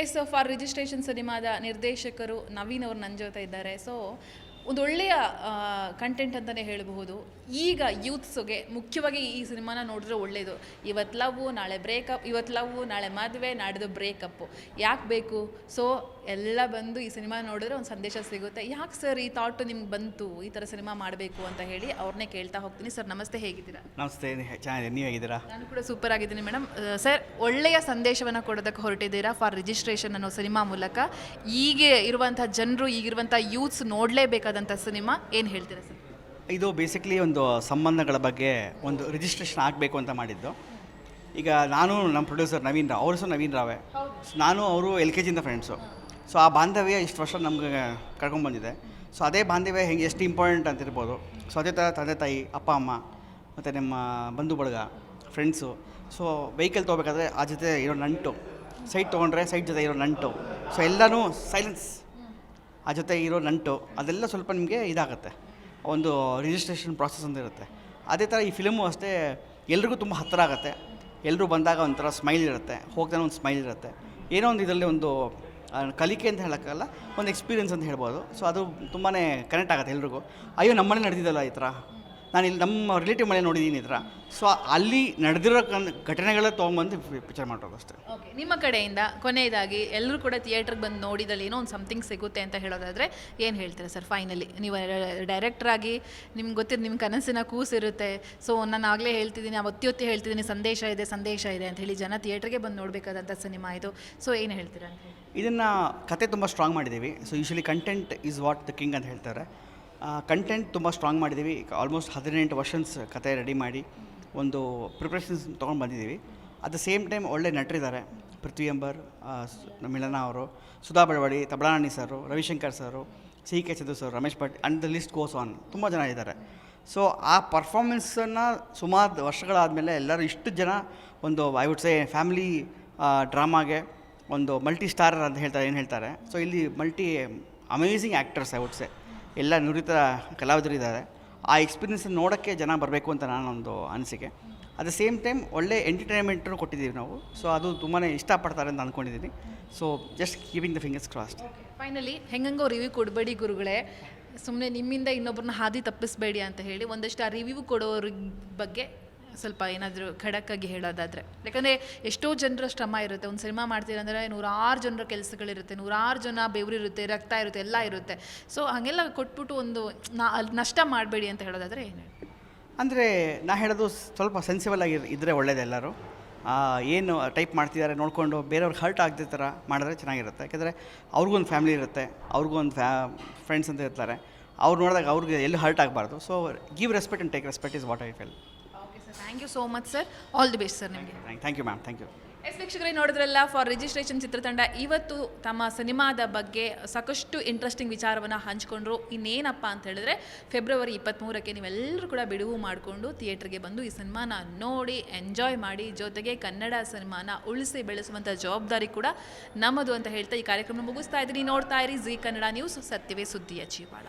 S for registration ಸಿನಿಮಾದ ನಿರ್ದೇಶಕರು ನವೀನ್ ಅವರು ನನ್ನ ಜೊತೆ ಇದ್ದಾರೆ. ಸೊ ಒಂದು ಒಳ್ಳೆಯ ಕಂಟೆಂಟ್ ಅಂತಲೇ ಹೇಳಬಹುದು. ಈಗ ಯೂತ್ಸ್ಗೆ ಮುಖ್ಯವಾಗಿ ಈ ಸಿನಿಮಾನ ನೋಡಿದ್ರೆ ಒಳ್ಳೆಯದು ಇವತ್ತು ಲವ್ ನಾಳೆ ಬ್ರೇಕಪ್ ಇವತ್ತು ಲವ್ ನಾಳೆ ಮದುವೆ ನಾಡಿದ್ದು ಬ್ರೇಕಪ್ಪು ಯಾಕೆ ಬೇಕು? ಸೊ ಎಲ್ಲ ಬಂದು ಈ ಸಿನಿಮಾ ನೋಡಿದ್ರೆ ಒಂದು ಸಂದೇಶ ಸಿಗುತ್ತೆ. ಯಾಕೆ ಸರ್ ಈ ಥಾಟು ನಿಮ್ಗೆ ಬಂತು? ಈ ಥರ ಸಿನಿಮಾ ಮಾಡಬೇಕು ಅಂತ ಹೇಳಿ ಅವ್ರನ್ನೇ ಕೇಳ್ತಾ ಹೋಗ್ತೀನಿ. ಸರ್ ನಮಸ್ತೆ ಹೇಗಿದ್ದೀರಾ? ನಮಸ್ತೆ ಚೆನ್ನಾಗಿದೆ ನೀವು ಹೇಗಿದ್ದೀರಾ? ನಾನು ಕೂಡ ಸೂಪರ್ ಆಗಿದ್ದೀನಿ ಮೇಡಮ್ ಸರ್ ಒಳ್ಳೆಯ ಸಂದೇಶವನ್ನು ಕೊಡೋದಕ್ಕೆ ಹೊರಟಿದ್ದೀರಾ ಫಾರ್ ರಿಜಿಸ್ಟ್ರೇಷನ್ ಅನ್ನೋ ಸಿನಿಮಾ ಮೂಲಕ? ಈಗ ಇರುವಂಥ ಜನರು ಈಗಿರುವಂಥ ಯೂತ್ಸ್ ನೋಡಲೇಬೇಕಾದಂಥ ಸಿನಿಮಾ ಏನು ಹೇಳ್ತೀರಾ ಸರ್? ಇದು ಬೇಸಿಕ್ಲಿ ಒಂದು ಸಂಬಂಧಗಳ ಬಗ್ಗೆ ಒಂದು ರಿಜಿಸ್ಟ್ರೇಷನ್ ಆಗಬೇಕು ಅಂತ ಮಾಡಿದ್ದು. ಈಗ ನಾನು ನಮ್ಮ ಪ್ರೊಡ್ಯೂಸರ್ ನವೀನ್ ರಾವ್ ಅವರು ಸಹ ನವೀನ್ ರಾವೆ. ನಾನು ಅವರು ಎಲ್ ಕೆ ಜಿಯಿಂದ ಫ್ರೆಂಡ್ಸು ಸೊ ಆ ಬಾಂಧವ್ಯ ಇಷ್ಟು ವರ್ಷ ನಮಗೆ ಕರ್ಕೊಂಡ್ಬಂದಿದೆ ಸೊ ಅದೇ ಬಾಂಧವ್ಯ ಹೆಂಗೆ ಎಷ್ಟು ಇಂಪಾರ್ಟೆಂಟ್ ಅಂತ ಇರ್ಬೋದು. ಸೊ ಅದೇ ಥರ ತಂದೆ ತಾಯಿ ಅಪ್ಪ ಅಮ್ಮ ಮತ್ತು ನಮ್ಮ ಬಂಧು ಬಳಗ ಫ್ರೆಂಡ್ಸು ಸೊ ವೆಹಿಕಲ್ ತೊಗೋಬೇಕಾದ್ರೆ ಆ ಜೊತೆ ಇರೋ ನಂಟು. ಸೈಟ್ ತೊಗೊಂಡ್ರೆ ಸೈಟ್ ಜೊತೆ ಇರೋ ನಂಟು. ಸೊ ಎಲ್ಲನೂ ಸೈಲೆನ್ಸ್ ಆ ಜೊತೆ ಇರೋ ನಂಟು, ಅದೆಲ್ಲ ಸ್ವಲ್ಪ ನಿಮಗೆ ಇದಾಗುತ್ತೆ. ಒಂದು ರಿಜಿಸ್ಟ್ರೇಷನ್ ಪ್ರಾಸೆಸ್ ಅಂತ ಇರುತ್ತೆ. ಅದೇ ಥರ ಈ ಫಿಲಮು ಅಷ್ಟೇ ಎಲ್ರಿಗೂ ತುಂಬ ಹತ್ತಿರ ಆಗುತ್ತೆ. ಎಲ್ಲರೂ ಬಂದಾಗ ಒಂಥರ ಸ್ಮೈಲ್ ಇರುತ್ತೆ ಹೋಗ್ತಾನೆ ಒಂದು ಸ್ಮೈಲ್ ಇರುತ್ತೆ. ಏನೋ ಒಂದು ಇದರಲ್ಲಿ ಒಂದು ಕಲಿಕೆ ಅಂತ ಹೇಳೋಕ್ಕಲ್ಲ ಒಂದು ಎಕ್ಸ್ಪೀರಿಯನ್ಸ್ ಅಂತ ಹೇಳ್ಬೋದು. ಸೊ ಅದು ತುಂಬಾ ಕನೆಕ್ಟ್ ಆಗುತ್ತೆ ಎಲ್ರಿಗೂ. ಅಯ್ಯೋ ನಮ್ಮನೆ ನಡೆದಿದ್ದಲ್ಲ ಈ ಥರ ನಾನು ಇಲ್ಲಿ ನಮ್ಮ ರಿಲೇಟಿವ್ ಮನೆ ನೋಡಿದ್ದೀನಿ ಈ ಥರ ಸೊ ಅಲ್ಲಿ ನಡೆದಿರೋ ಕನ್ ಘಟನೆಗಳೇ ತೊಗೊಂಬಂದು ಪಿಕ್ಚರ್ ಮಾಡೋದು ಅಷ್ಟೇ. ಓಕೆ ನಿಮ್ಮ ಕಡೆಯಿಂದ ಕೊನೆಯದಾಗಿ ಎಲ್ಲರೂ ಕೂಡ ಥಿಯೇಟ್ರಿಗೆ ಬಂದು ನೋಡಿದಲ್ಲಿ ಏನೋ ಒಂದು ಸಮಥಿಂಗ್ ಸಿಗುತ್ತೆ ಅಂತ ಹೇಳೋದಾದರೆ ಏನು ಹೇಳ್ತೀರಾ ಸರ್ ಫೈನಲಿ ನೀವು ಡೈರೆಕ್ಟ್ರಾಗಿ ನಿಮ್ಗೆ ಗೊತ್ತಿದ್ದು ನಿಮ್ಮ ಕನಸಿನ ಕೂಸಿರುತ್ತೆ. ಸೊ ನಾನು ಆಗಲೇ ಹೇಳ್ತಿದ್ದೀನಿ ಒತ್ತಿ ಒತ್ತಿ ಹೇಳ್ತಿದ್ದೀನಿ ಸಂದೇಶ ಇದೆ ಸಂದೇಶ ಇದೆ ಅಂತ ಹೇಳಿ ಜನ ಥಿಯೇಟ್ರಿಗೆ ಬಂದು ನೋಡಬೇಕಾದಂಥ ಸಿನಿಮಾ ಇದು. ಸೊ ಏನು ಹೇಳ್ತೀರಾ ಅಂತ ಇದನ್ನು ಕತೆ ತುಂಬ ಸ್ಟ್ರಾಂಗ್ ಮಾಡಿದ್ದೀವಿ. So usually content is what the king ಅಂತ ಹೇಳ್ತಾರೆ. ಕಂಟೆಂಟ್ ತುಂಬ ಸ್ಟ್ರಾಂಗ್ ಮಾಡಿದ್ದೀವಿ ಆಲ್ಮೋಸ್ಟ್ ಹದಿನೆಂಟು ವರ್ಷನ್ಸ್ ಕತೆ ರೆಡಿ ಮಾಡಿ ಒಂದು ಪ್ರಿಪ್ರೇಷನ್ಸ್ ತೊಗೊಂಡು ಬಂದಿದ್ದೀವಿ ಅಟ್ ದ ಸೇಮ್ ಟೈಮ್ ಒಳ್ಳೆ ನಟರಿದ್ದಾರೆ. ಪೃಥ್ವಿ ಅಂಬರ್ ಮಿಲನ ಅವರು, Sudha Belawadi Tabla Nani sir Ravishankar sir C K ಚದು sir Ramesh Bhat and the list goes on ತುಂಬ ಜನ ಇದ್ದಾರೆ. ಸೊ ಆ ಪರ್ಫಾರ್ಮೆನ್ಸನ್ನು ಸುಮಾರು ವರ್ಷಗಳಾದಮೇಲೆ ಎಲ್ಲರೂ ಇಷ್ಟು ಜನ ಒಂದು ಐ ವುಡ್ ಸೇ ಫ್ಯಾಮಿಲಿ ಡ್ರಾಮಾಗೆ ಒಂದು ಮಲ್ಟಿ ಸ್ಟಾರರ್ ಅಂತ ಹೇಳ್ತಾರೆ, ಏನು ಹೇಳ್ತಾರೆ? ಸೊ ಇಲ್ಲಿ multi amazing actors I would say ಎಲ್ಲ ನುರಿತ ಕಲಾವಿದರು ಇದ್ದಾರೆ. ಆ ಎಕ್ಸ್ಪೀರಿಯನ್ಸ್ ನೋಡೋಕ್ಕೆ ಜನ ಬರಬೇಕು ಅಂತ ನಾನೊಂದು ಅನಿಸಿಕೆ. ಅಟ್ ದ ಸೇಮ್ ಟೈಮ್ ಒಳ್ಳೆ ಎಂಟರ್ಟೈನ್ಮೆಂಟನ್ನು ಕೊಟ್ಟಿದ್ದೀವಿ ನಾವು. ಸೊ ಅದು ತುಂಬಾ ಇಷ್ಟಪಡ್ತಾರೆ ಅಂತ ಅಂದ್ಕೊಂಡಿದ್ದೀನಿ so just keeping the fingers crossed finally ಹೆಂಗಂಗೋ review ಕೊಡಬೇಡಿ ಗುರುಗಳೇ. ಸುಮ್ಮನೆ ನಿಮ್ಮಿಂದ ಇನ್ನೊಬ್ಬರನ್ನ ಹಾದಿ ತಪ್ಪಿಸಬೇಡಿ ಅಂತ ಹೇಳಿ ಒಂದಷ್ಟು ಆ ರಿವ್ಯೂ ಕೊಡೋರ ಬಗ್ಗೆ ಸ್ವಲ್ಪ ಏನಾದರೂ ಖಡಕ್ಕಾಗಿ ಹೇಳೋದಾದರೆ. ಯಾಕಂದರೆ ಎಷ್ಟೋ ಜನರ ಶ್ರಮ ಇರುತ್ತೆ. ಒಂದು ಸಿನಿಮಾ ಮಾಡ್ತೀರಂದರೆ ನೂರಾರು ಜನರ ಕೆಲಸಗಳಿರುತ್ತೆ. ನೂರಾರು ಜನ ಬೆವರಿರುತ್ತೆ ರಕ್ತ ಇರುತ್ತೆ ಎಲ್ಲ ಇರುತ್ತೆ. ಸೊ ಹಾಗೆಲ್ಲ ಕೊಟ್ಬಿಟ್ಟು ಒಂದು ನಾ ನಷ್ಟ ಮಾಡಬೇಡಿ ಅಂತ ಹೇಳೋದಾದರೆ ಏನು ಅಂದರೆ ನಾ ಹೇಳೋದು ಸ್ವಲ್ಪ ಸೆನ್ಸಿಬಲ್ ಆಗಿ ಇದ್ದರೆ ಒಳ್ಳೇದು ಎಲ್ಲರೂ. ಆ, ಏನು ಟೈಪ್ ಮಾಡ್ತಿದ್ದಾರೆ ನೋಡಿಕೊಂಡು ಬೇರೆಯವ್ರಿಗೆ ಹರ್ಟ್ ಆಗದೆ ಥರ ಮಾಡಿದ್ರೆ ಚೆನ್ನಾಗಿರುತ್ತೆ. ಯಾಕೆಂದರೆ ಅವ್ರಿಗೊಂದು ಫ್ಯಾಮಿಲಿ ಇರುತ್ತೆ ಅವ್ರಿಗೊಂದು ಫ್ಯಾ ಫ್ರೆಂಡ್ಸ್ ಅಂತ ಇರ್ತಾರೆ. ಅವ್ರು ನೋಡಿದಾಗ ಅವ್ರಿಗೆ ಎಲ್ಲೂ ಹರ್ಟ್ ಆಗಬಾರ್ದು. So give respect and take respect is what I feel thank you so much sir all the best sir ನಿಮಗೆ. Thank you ma'am thank you S ವೀಕ್ಷಕರೇ ನೋಡಿದ್ರಲ್ಲ ಫಾರ್ ರಿಜಿಸ್ಟ್ರೇಷನ್ ಚಿತ್ರತಂಡ ಇವತ್ತು ತಮ್ಮ ಸಿನಿಮಾದ ಬಗ್ಗೆ ಸಾಕಷ್ಟು ಇಂಟ್ರೆಸ್ಟಿಂಗ್ ವಿಚಾರವನ್ನು ಹಂಚಿಕೊಂಡ್ರು. ಇನ್ನೇನಪ್ಪ ಅಂತ ಹೇಳಿದ್ರೆ ಫೆಬ್ರವರಿ ಇಪ್ಪತ್ತ್ಮೂರಕ್ಕೆ ನೀವೆಲ್ಲರೂ ಕೂಡ ಬಿಡುವು ಮಾಡಿಕೊಂಡು ಥಿಯೇಟ್ರಿಗೆ ಬಂದು ಈ ಸಿನಿಮಾನ ನೋಡಿ ಎಂಜಾಯ್ ಮಾಡಿ ಜೊತೆಗೆ ಕನ್ನಡ ಸಿನಿಮಾನ ಉಳಿಸಿ ಬೆಳೆಸುವಂಥ ಜವಾಬ್ದಾರಿ ಕೂಡ ನಮ್ಮದು ಅಂತ ಹೇಳ್ತಾ ಈ ಕಾರ್ಯಕ್ರಮ ಮುಗಿಸ್ತಾ ಇದ್ದೀನಿ. ನೋಡ್ತಾ ಇರಿ ಜೀ ಕನ್ನಡ ನ್ಯೂಸ್ ಸತ್ಯವೇ ಸುದ್ದಿಯ ಜೀವಾಳ